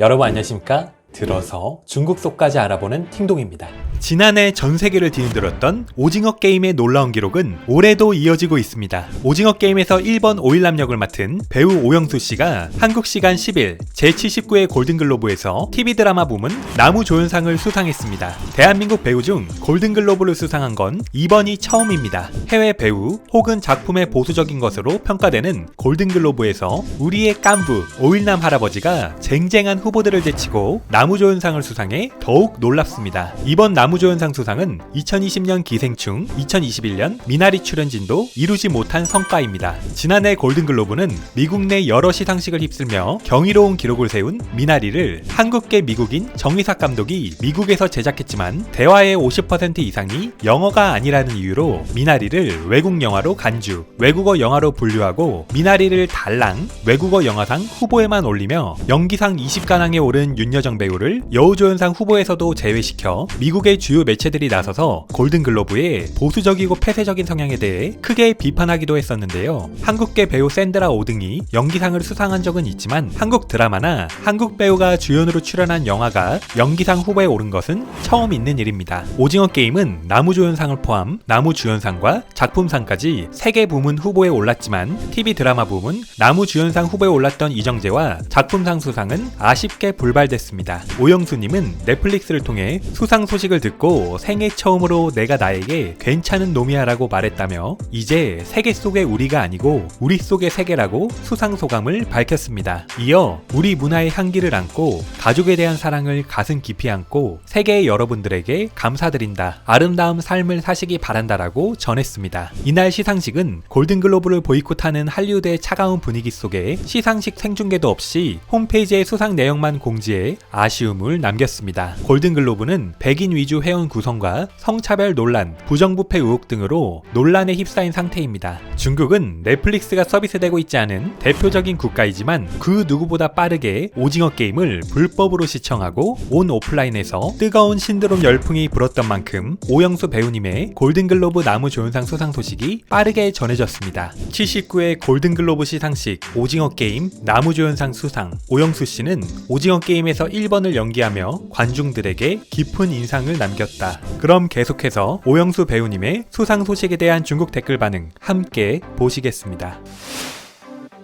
여러분 안녕하십니까? 들어서 중국 속까지 알아보는 팅동입니다. 지난해 전 세계를 뒤흔들었던 오징어 게임의 놀라운 기록은 올해도 이어지고 있습니다. 오징어 게임에서 1번 오일남 역을 맡은 배우 오영수 씨가 한국 시간 10일 제79회 골든글로브에서 TV 드라마 부문 나무조연상을 수상했습니다. 대한민국 배우 중 골든글로브를 수상한 건 이번이 처음입니다. 해외 배우 혹은 작품의 보수적인 것으로 평가되는 골든글로브에서 우리의 깐부 오일남 할아버지가 쟁쟁한 후보들을 제치고 나무조연상을 수상해 더욱 놀랍습니다. 이번 나무조연상 수상은 2020년 기생충, 2021년 미나리 출연진도 이루지 못한 성과입니다. 지난해 골든글로브는 미국 내 여러 시상식을 휩쓸며 경이로운 기록을 세운 미나리를 한국계 미국인 정의삭 감독이 미국에서 제작했지만 대화의 50% 이상이 영어가 아니라는 이유로 미나리를 외국 영화로 간주, 외국어 영화로 분류하고 미나리를 달랑 외국어 영화상 후보에만 올리며 연기상 20가왕에 오른 윤여정 배우 를 여우조연상 후보에서도 제외시켜 미국의 주요 매체들이 나서서 골든글로브의 보수적이고 폐쇄적인 성향에 대해 크게 비판하기도 했었는데요. 한국계 배우 샌드라 오등이 연기상을 수상한 적은 있지만 한국 드라마나 한국 배우가 주연으로 출연한 영화가 연기상 후보에 오른 것은 처음 있는 일입니다. 오징어 게임은 나무조연상을 포함 나무주연상과 작품상까지 3개 부문 후보에 올랐지만 TV 드라마 부문 나무주연상 후보에 올랐던 이정재와 작품상 수상은 아쉽게 불발됐습니다. 오영수님은 넷플릭스를 통해 수상 소식을 듣고 생애 처음으로 내가 나에게 괜찮은 놈이야 라고 말했다며 이제 세계 속의 우리가 아니고 우리 속의 세계라고 수상 소감을 밝혔습니다. 이어 우리 문화의 향기를 안고 가족에 대한 사랑을 가슴 깊이 안고 세계의 여러분들에게 감사드린다. 아름다운 삶을 사시기 바란다라고 전했습니다. 이날 시상식은 골든글로브를 보이콧하는 할리우드의 차가운 분위기 속에 시상식 생중계도 없이 홈페이지의 수상 내용만 공지해 아 쉬움을 남겼습니다. 골든글로브는 백인 위주 회원 구성과 성차별 논란, 부정부패 의혹 등으로 논란에 휩싸인 상태입니다. 중국은 넷플릭스가 서비스되고 있지 않은 대표적인 국가이지만 그 누구보다 빠르게 오징어 게임을 불법으로 시청하고 온 오프라인에서 뜨거운 신드롬 열풍이 불었던 만큼 오영수 배우님의 골든글로브 나무조연상 수상 소식이 빠르게 전해졌습니다. 79회 골든글로브 시상식 오징어 게임 나무조연상 수상 오영수 씨는 오징어 게임에서 1번 을 연기하며 관중들에게 깊은 인상을 남겼다. 그럼 계속해서 오영수 배우님의 수상 소식에 대한 중국 댓글 반응 함께 보시겠습니다.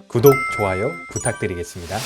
구독, 좋아요 부탁드리겠습니다.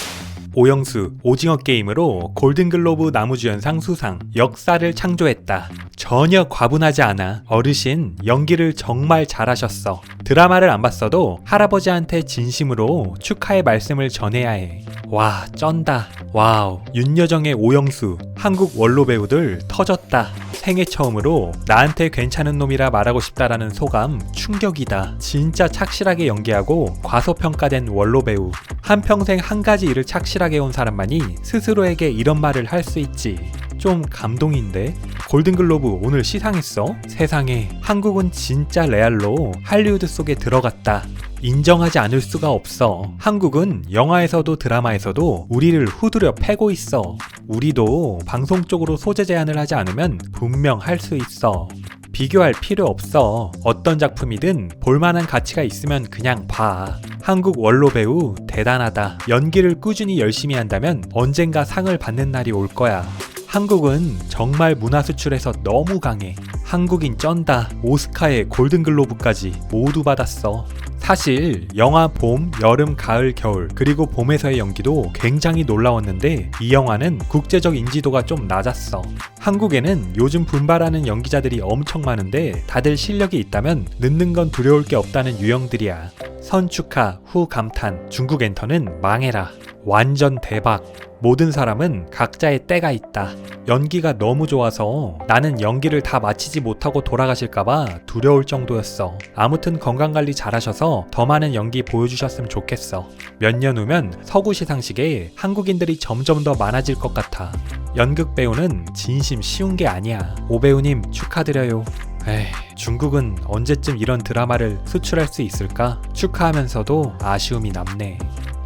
오영수 오징어 게임으로 골든글로브 나무주연상 수상 역사를 창조했다. 전혀 과분하지 않아 어르신 연기를 정말 잘하셨어. 드라마를 안 봤어도 할아버지한테 진심으로 축하의 말씀을 전해야 해. 와 쩐다. 와우 윤여정의 오영수 한국 원로 배우들 터졌다. 생애 처음으로 나한테 괜찮은 놈이라 말하고 싶다라는 소감 충격이다. 진짜 착실하게 연기하고 과소평가된 원로 배우. 한평생 한 가지 일을 착실하게 온 사람만이 스스로에게 이런 말을 할 수 있지. 좀 감동인데? 골든글로브 오늘 시상했어? 세상에, 한국은 진짜 레알로 할리우드 속에 들어갔다. 인정하지 않을 수가 없어. 한국은 영화에서도 드라마에서도 우리를 후드려 패고 있어. 우리도 방송 쪽으로 소재 제한을 하지 않으면 분명 할 수 있어. 비교할 필요 없어. 어떤 작품이든 볼만한 가치가 있으면 그냥 봐. 한국 원로 배우 대단하다. 연기를 꾸준히 열심히 한다면 언젠가 상을 받는 날이 올 거야. 한국은 정말 문화 수출에서 너무 강해. 한국인 쩐다. 오스카에 골든글로브까지 모두 받았어. 사실 영화 봄, 여름, 가을, 겨울 그리고 봄에서의 연기도 굉장히 놀라웠는데 이 영화는 국제적 인지도가 좀 낮았어. 한국에는 요즘 분발하는 연기자들이 엄청 많은데 다들 실력이 있다면 늦는 건 두려울 게 없다는 유형들이야. 선축하, 후 감탄, 중국 엔터는 망해라. 완전 대박. 모든 사람은 각자의 때가 있다. 연기가 너무 좋아서 나는 연기를 다 마치지 못하고 돌아가실까봐 두려울 정도였어. 아무튼 건강관리 잘하셔서 더 많은 연기 보여주셨으면 좋겠어. 몇 년 후면 서구 시상식에 한국인들이 점점 더 많아질 것 같아. 연극 배우는 진심 쉬운 게 아니야. 오 배우님 축하드려요. 에이, 중국은 언제쯤 이런 드라마를 수출할 수 있을까? 축하하면서도 아쉬움이 남네.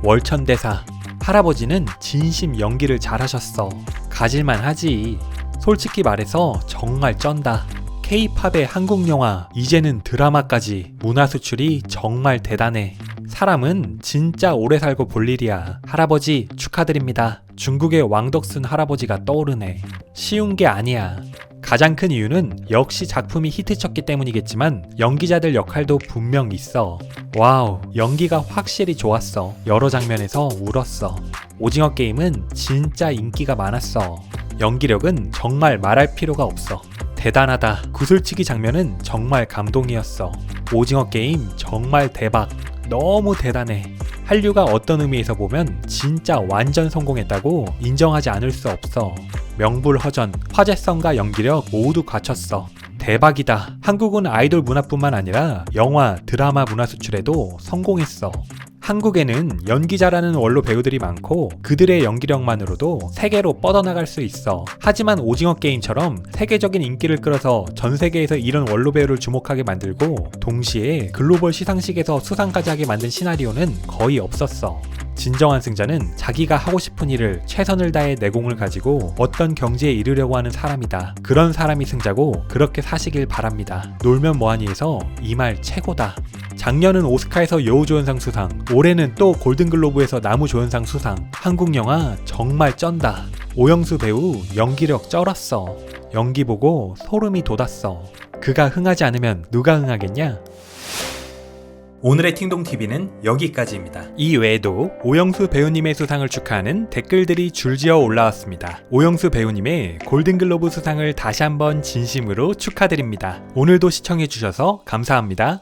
월천대사 할아버지는 진심 연기를 잘하셨어. 가질만 하지. 솔직히 말해서 정말 쩐다. K-팝의 한국 영화, 이제는 드라마까지 문화 수출이 정말 대단해. 사람은 진짜 오래 살고 볼 일이야. 할아버지 축하드립니다. 중국의 왕덕순 할아버지가 떠오르네. 쉬운 게 아니야. 가장 큰 이유는 역시 작품이 히트쳤기 때문이겠지만 연기자들 역할도 분명 있어. 와우, 연기가 확실히 좋았어. 여러 장면에서 울었어. 오징어 게임은 진짜 인기가 많았어. 연기력은 정말 말할 필요가 없어. 대단하다. 구슬치기 장면은 정말 감동이었어. 오징어 게임 정말 대박. 너무 대단해. 한류가 어떤 의미에서 보면 진짜 완전 성공했다고 인정하지 않을 수 없어. 명불허전, 화제성과 연기력 모두 갖췄어. 대박이다. 한국은 아이돌 문화뿐만 아니라 영화, 드라마 문화 수출에도 성공했어. 한국에는 연기자라는 원로 배우들이 많고 그들의 연기력만으로도 세계로 뻗어나갈 수 있어. 하지만 오징어 게임처럼 세계적인 인기를 끌어서 전 세계에서 이런 원로 배우를 주목하게 만들고 동시에 글로벌 시상식에서 수상까지 하게 만든 시나리오는 거의 없었어. 진정한 승자는 자기가 하고 싶은 일을 최선을 다해 내공을 가지고 어떤 경지에 이르려고 하는 사람이다. 그런 사람이 승자고 그렇게 사시길 바랍니다. 놀면 뭐하니에서 이 말 최고다. 작년은 오스카에서 여우조연상 수상, 올해는 또 골든글로브에서 나무조연상 수상. 한국 영화 정말 쩐다. 오영수 배우 연기력 쩔었어. 연기 보고 소름이 돋았어. 그가 흥하지 않으면 누가 흥하겠냐? 오늘의 팅동TV는 여기까지입니다. 이 외에도 오영수 배우님의 수상을 축하하는 댓글들이 줄지어 올라왔습니다. 오영수 배우님의 골든글로브 수상을 다시 한번 진심으로 축하드립니다. 오늘도 시청해주셔서 감사합니다.